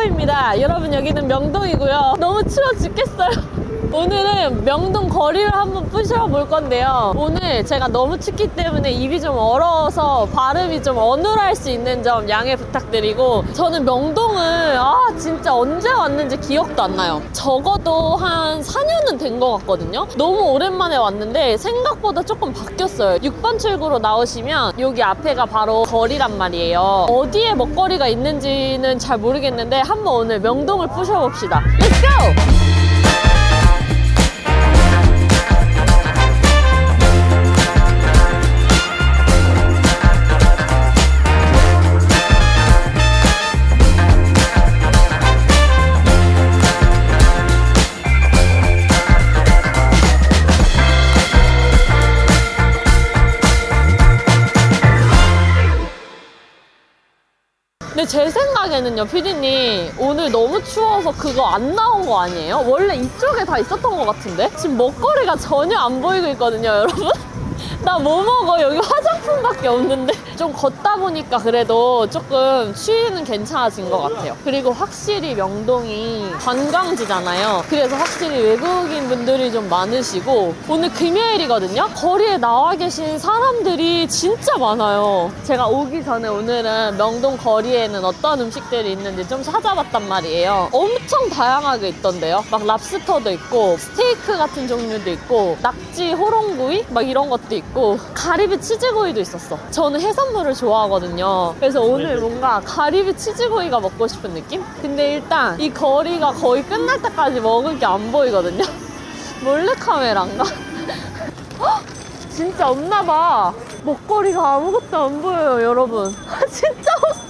뽀뽀입니다. 여러분 여기는 명동이고요. 너무 추워 죽겠어요. 오늘은 명동 거리를 한번 부셔 볼 건데요. 오늘 제가 너무 춥기 때문에 입이 좀 얼어서 발음이 좀 어눌할 수 있는 점 양해 부탁드리고 저는 명동을 아 진짜 언제 왔는지 기억도 안 나요. 적어도 한 4년은 된 것 같거든요. 너무 오랜만에 왔는데 생각보다 조금 바뀌었어요. 6번 출구로 나오시면 여기 앞에가 바로 거리란 말이에요. 어디에 먹거리가 있는지는 잘 모르겠는데 한번 오늘 명동을. Let's go! 근 제 생각에는요, 피디님, 오늘 너무 추워서 그거 안 나온 거 아니에요? 원래 이쪽에 다 있었던 것 같은데? 지금 먹거리가 전혀 안 보이고 있거든요, 여러분? 나 뭐 먹어? 여기 화장품밖에 없는데. 좀 걷다 보니까 그래도 조금 추위는 괜찮아진 것 같아요. 그리고 확실히 명동이 관광지잖아요. 그래서 확실히 외국인 분들이 좀 많으시고, 오늘 금요일이거든요? 거리에 나와 계신 사람들이 진짜 많아요. 제가 오기 전에 오늘은 명동 거리에는 어떤 음식들이 있는지 좀 찾아봤단 말이에요. 엄청 다양하게 있던데요. 막 랍스터도 있고, 스테이크 같은 종류도 있고, 낙지 호롱구이? 막 이런 것도 있고, 가리비 치즈구이도 있었어. 저는 해산물을 좋아하거든요. 그래서 오늘 뭔가 가리비 치즈구이가 먹고 싶은 느낌? 근데 일단 이 거리가 거의 끝날 때까지 먹을 게 안 보이거든요. 몰래카메라인가? 헉! 진짜 없나 봐. 먹거리가 아무것도 안 보여요, 여러분. 진짜 없어.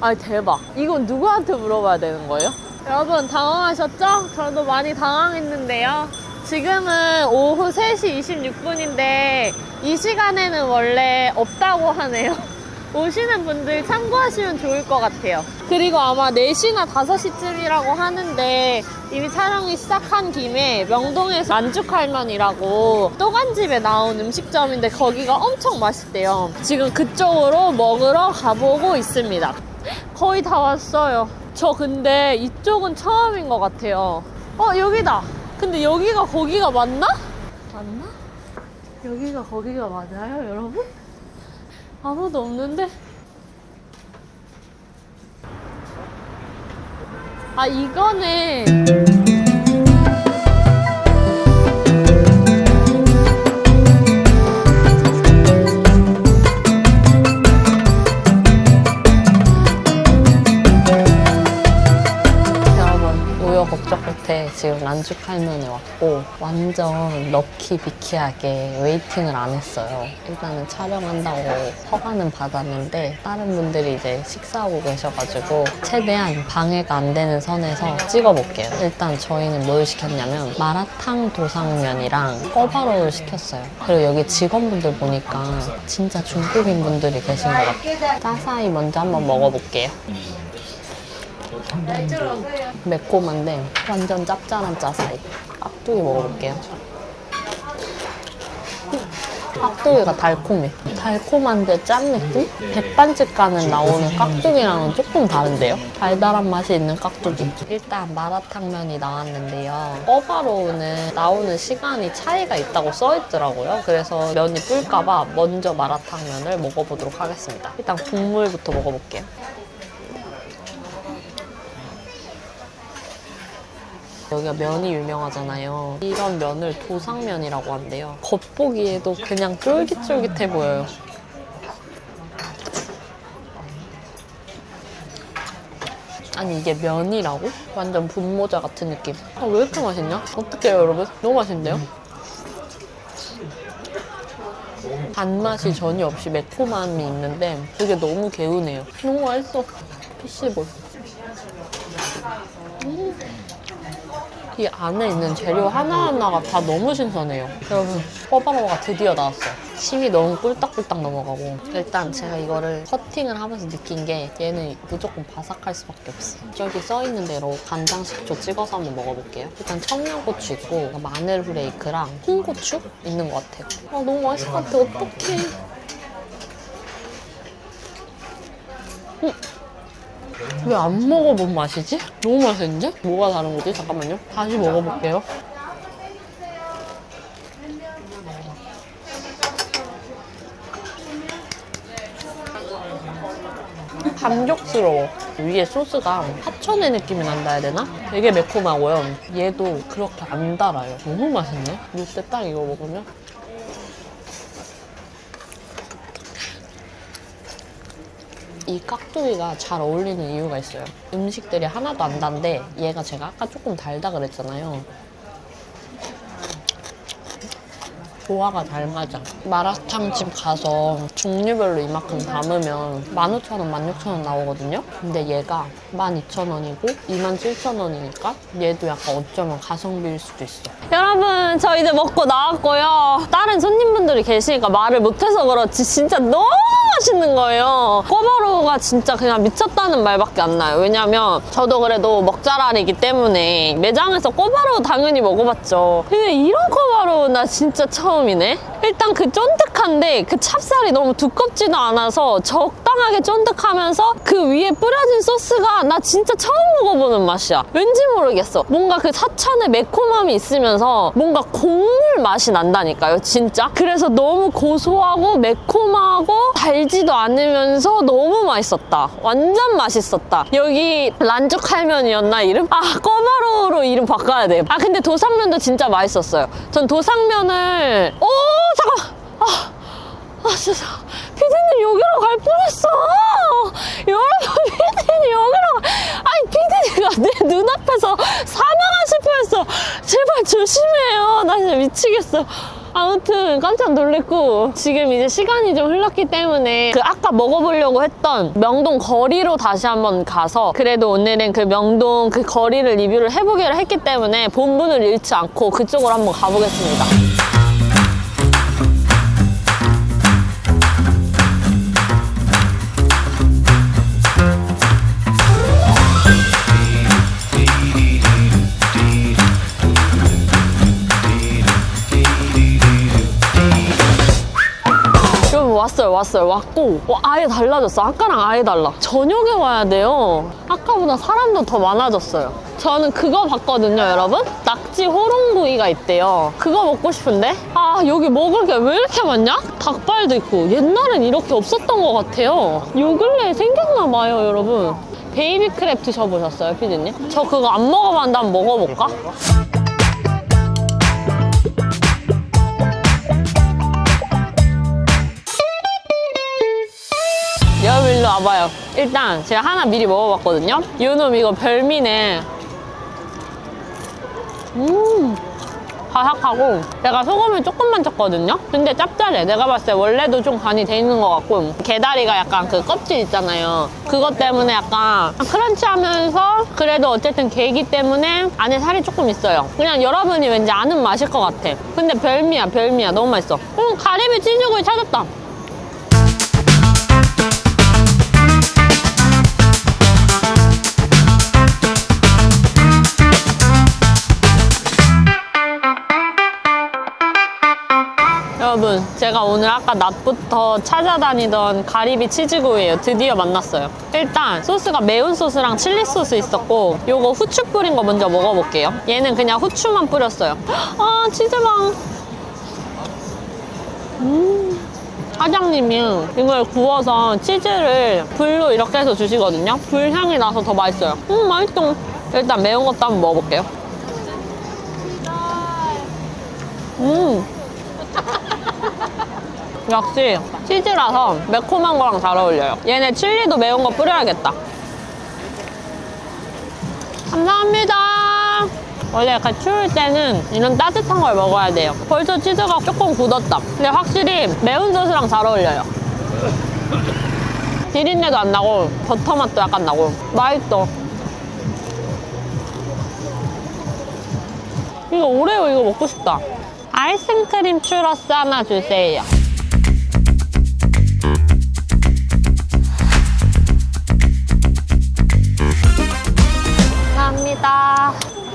아 대박. 이건 누구한테 물어봐야 되는 거예요? 여러분 당황하셨죠? 저도 많이 당황했는데요. 지금은 오후 3시 26분인데 이 시간에는 원래 없다고 하네요. 오시는 분들 참고하시면 좋을 것 같아요. 그리고 아마 4시나 5시쯤이라고 하는데 이미 촬영이 시작한 김에 명동에서 만죽할면이라고 또간집에 나온 음식점인데 거기가 엄청 맛있대요. 지금 그쪽으로 먹으러 가보고 있습니다. 거의 다 왔어요. 저 근데 이쪽은 처음인 것 같아요. 어, 여기다. 근데 여기가 거기가 맞나? 맞나? 여기가 거기가 맞아요, 여러분? 아무도 없는데? 아, 이거네. 끝에 지금 란죽할면에 왔고 완전 럭키 비키하게 웨이팅을 안 했어요. 일단은 촬영한다고 허가는 받았는데 다른 분들이 이제 식사하고 계셔가지고 최대한 방해가 안 되는 선에서 찍어볼게요. 일단 저희는 뭘 시켰냐면 마라탕 도상면이랑 꿔바로우를 시켰어요. 그리고 여기 직원분들 보니까 진짜 중국인 분들이 계신 것 같아요. 짜사이 먼저 한번 먹어볼게요 매콤한데 완전 짭짤한 짜사이. 깍두기 먹어볼게요. 깍두기가 달콤해. 달콤한데 짠 느낌? 백반집 가는 나오는 깍두기랑은 조금 다른데요? 달달한 맛이 있는 깍두기. 일단 마라탕면이 나왔는데요. 꿔바로우는 나오는 시간이 차이가 있다고 써있더라고요. 그래서 면이 불까봐 먼저 마라탕면을 먹어보도록 하겠습니다. 일단 국물부터 먹어볼게요. 여기가 면이 유명하잖아요. 이런 면을 도상면이라고 한대요. 겉보기에도 그냥 쫄깃쫄깃해 보여요. 아니 이게 면이라고? 완전 분모자 같은 느낌. 아, 왜 이렇게 맛있냐? 어떡해요 여러분? 너무 맛있는데요? 단맛이 전혀 없이 매콤함이 있는데 그게 너무 개운해요. 너무 맛있어. 피시볼. 이 안에 있는 재료 하나하나가 다 너무 신선해요. 여러분, 꿔바로우가 드디어 나왔어요. 침이 너무 꿀딱꿀딱 넘어가고. 일단 제가 이거를 커팅을 하면서 느낀 게 얘는 무조건 바삭할 수밖에 없어. 저기 써 있는 대로 간장, 식초 찍어서 한번 먹어볼게요. 일단 청양고추 있고 마늘 후레이크랑 홍고추 있는 것 같아요. 아, 너무 맛있을 것 같아. 어떡해. 왜 안 먹어본 맛이지? 너무 맛있는데? 뭐가 다른 거지? 잠깐만요. 다시 먹어볼게요. 감격스러워. 위에 소스가 하천의 느낌이 난다 해야 되나? 되게 매콤하고요. 얘도 그렇게 안 달아요. 너무 맛있네. 이때 딱 이거 먹으면. 이 깍두기가 잘 어울리는 이유가 있어요. 음식들이 하나도 안 단데 얘가 제가 아까 조금 달다 그랬잖아요. 조화가 잘 맞아. 마라탕 집 가서 종류별로 이만큼 담으면 15,000원, 16,000원 나오거든요. 근데 얘가 12,000원이고 27,000원이니까 얘도 약간 어쩌면 가성비일 수도 있어. 여러분, 저 이제 먹고 나왔고요. 다른 손님분들이 계시니까 말을 못해서 그렇지 진짜 너무 맛있는 거예요. 꼬바로우가 진짜 그냥 미쳤다는 말밖에 안 나요. 왜냐면 저도 그래도 먹자랄이기 때문에 매장에서 꼬바로우 당연히 먹어봤죠. 근데 이런 꼬바로우 나 진짜 처음 이네. 일단 그 쫀득한데 그 찹쌀이 너무 두껍지도 않아서 적 당하게 쫀득하면서 그 위에 뿌려진 소스가 나 진짜 처음 먹어보는 맛이야. 왠지 모르겠어. 뭔가 그 사천의 매콤함이 있으면서 뭔가 곡물 맛이 난다니까요, 진짜. 그래서 너무 고소하고 매콤하고 달지도 않으면서 너무 맛있었다. 완전 맛있었다. 여기 란죽할면이었나 이름? 아, 꼬마로로 이름 바꿔야 돼. 아, 근데 도상면도 진짜 맛있었어요. 전 도상면을 오, 잠깐. 아. 아 진짜. 피디님 여기로 갈 뻔했어. 여러분 피디님 여기로. 가 아니 피디님가 내 눈앞에서 사망하실 뻔했어. 제발 조심해요. 나 진짜 미치겠어. 아무튼 깜짝 놀랬고 지금 이제 시간이 좀 흘렀기 때문에 그 아까 먹어보려고 했던 명동 거리로 다시 한번 가서 그래도 오늘은 그 명동 그 거리를 리뷰를 해보기로 했기 때문에 본분을 잃지 않고 그쪽으로 한번 가보겠습니다 왔어요 왔어요. 왔고 와, 아예 달라졌어. 아까랑 아예 달라. 저녁에 와야 돼요. 아까보다 사람도 더 많아졌어요. 저는 그거 봤거든요 여러분. 낙지 호롱구이가 있대요. 그거 먹고 싶은데? 아 여기 먹을 게 왜 이렇게 많냐? 닭발도 있고. 옛날엔 이렇게 없었던 것 같아요. 요 근래에 생겼나 봐요 여러분. 베이비 크랩 드셔보셨어요 피디님? 저 그거 안 먹어봤는데 한번 먹어볼까? 일로 와봐요. 일단 제가 하나 미리 먹어봤거든요. 요놈 이거 별미네. 음. 바삭하고. 내가 소금을 조금만 쳤거든요. 근데 짭짤해. 내가 봤을 때 원래도 좀 간이 돼 있는 것 같고. 게다리가 약간 그 껍질 있잖아요. 그것 때문에 약간 크런치하면서 그래도 어쨌든 게이기 때문에 안에 살이 조금 있어요. 그냥 여러분이 왠지 아는 맛일 것 같아. 근데 별미야 별미야. 너무 맛있어. 음 가리비 치즈구이 찾았다 제가 아까 낮부터 찾아다니던 가리비 치즈구이예요. 드디어 만났어요. 일단 소스가 매운 소스랑 칠리 소스 있었고 요거 후추 뿌린 거 먼저 먹어볼게요. 얘는 그냥 후추만 뿌렸어요. 아 치즈빵 음. 사장님이 이걸 구워서 치즈를 불로 이렇게 해서 주시거든요. 불 향이 나서 더 맛있어요. 음 맛있어 일단 매운 것도 한번 먹어볼게요. 음 역시 치즈라서 매콤한 거랑 잘 어울려요. 얘네 칠리도 매운 거 뿌려야겠다. 감사합니다. 원래 약간 추울 때는 이런 따뜻한 걸 먹어야 돼요. 벌써 치즈가 조금 굳었다. 근데 확실히 매운 소스랑 잘 어울려요. 비린내도 안 나고 버터 맛도 약간 나고 맛있어. 이거 오레오 이거 먹고 싶다. 아이스크림 추러스 하나 주세요.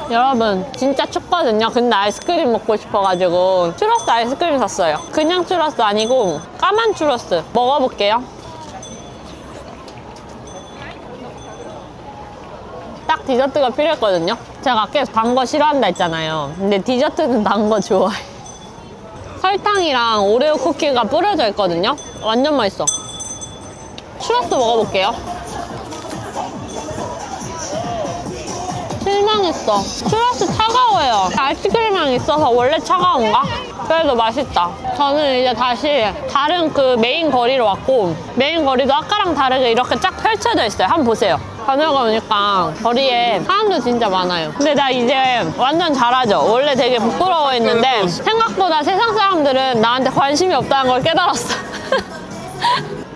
여러분 진짜 춥거든요. 근데 아이스크림 먹고 싶어가지고 추러스 아이스크림 샀어요. 그냥 추러스 아니고 까만 추러스 먹어볼게요. 딱 디저트가 필요했거든요. 제가 계속 단 거 싫어한다 했잖아요. 근데 디저트는 단 거 좋아해. 설탕이랑 오레오 쿠키가 뿌려져 있거든요. 완전 맛있어. 추러스 먹어볼게요. 실망했어. 추러스 차가워요. 아이스크림이랑 있어서 원래 차가운가? 그래도 맛있다. 저는 이제 다시 다른 그 메인 거리로 왔고 메인 거리도 아까랑 다르게 이렇게 쫙 펼쳐져 있어요. 한번 보세요. 저녁에 오니까 거리에 사람도 진짜 많아요. 근데 나 이제 완전 잘하죠. 원래 되게 부끄러워했는데 생각보다 세상 사람들은 나한테 관심이 없다는 걸 깨달았어.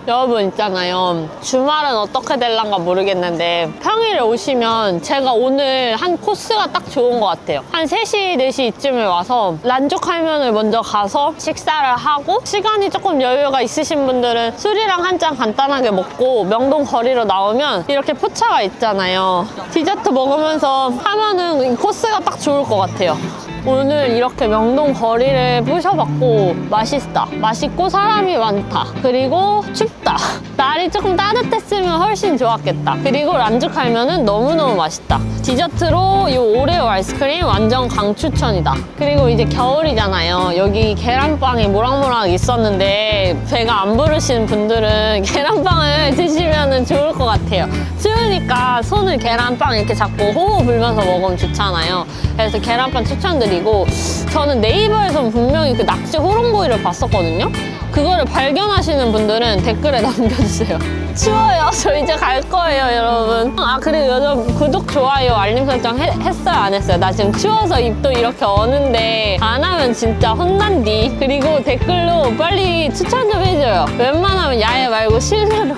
여러분 있잖아요. 주말은 어떻게 될란가 모르겠는데 평일에 오시면 제가 오늘 한 코스가 딱 좋은 것 같아요. 한 3시, 4시 이쯤에 와서 란족할면을 먼저 가서 식사를 하고 시간이 조금 여유가 있으신 분들은 술이랑 한 잔 간단하게 먹고 명동 거리로 나오면 이렇게 포차가 있잖아요. 디저트 먹으면서 하면은 이 코스가 딱 좋을 것 같아요. 오늘 이렇게 명동 거리를 부셔봤고 맛있다. 맛있고 사람이 많다. 그리고 춥다. 날이 조금 따뜻했으면 훨씬 좋았겠다. 그리고 란죽할면은 너무너무 맛있다. 디저트로 이 오레오 아이스크림 완전 강추천이다. 그리고 이제 겨울이잖아요. 여기 계란빵이 모락모락 있었는데 배가 안 부르시는 분들은 계란빵을 드시면 좋을 것 같아요. 추우니까 손을 계란빵 이렇게 잡고 호호 불면서 먹으면 좋잖아요 그래서 계란빵 추천드리고 저는 네이버에서 분명히 그 낙지 호롱구이를 봤었거든요. 그거를 발견하시는 분들은 댓글에 남겨주세요. 추워요. 저 이제 갈 거예요, 여러분. 아, 그리고 요즘 구독, 좋아요, 알림 설정 해- 했어요, 안 했어요? 나 지금 추워서 입도 이렇게 어는데 안 하면 진짜 혼난디. 그리고 댓글로 빨리 추천 좀 해줘요. 웬만하면 야외 말고 실내로.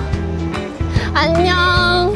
안녕.